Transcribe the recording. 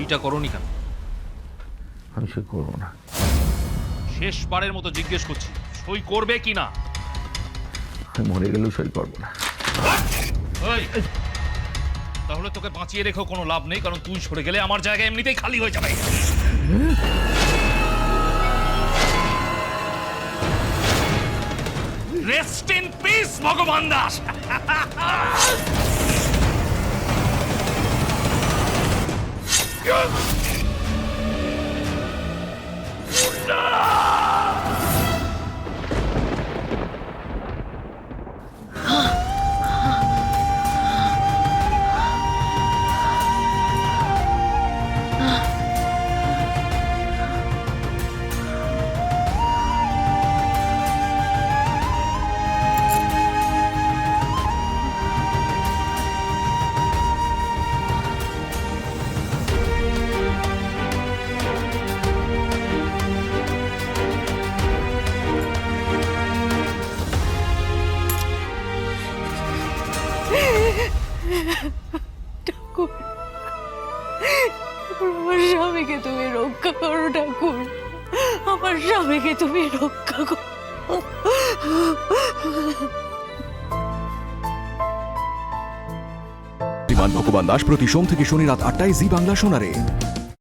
সইটা করনি কেন? আমি সে করব না। শেষবারের মতো জিজ্ঞেস করছি সই করবে কি না? আমি মরে গেলেও সই করব না। ওই, তাহলে তোকে বাঁচিয়ে রেখেও কোনো লাভ নেই কারণ তুই সরে গেলে আমার জায়গা এমনিতেই খালি হয়ে যাবে। রেস্ট ইন পিস ভগবান দাস। ঠাকুর ঠাকুর, আমার স্বামীকে তুমি রক্ষা করো ঠাকুর। আমার স্বামীকে তুমি রক্ষা করো। ভগবান দাস প্রতি সোম থেকে শনি রাত আটটায় জি বাংলা শোনারে।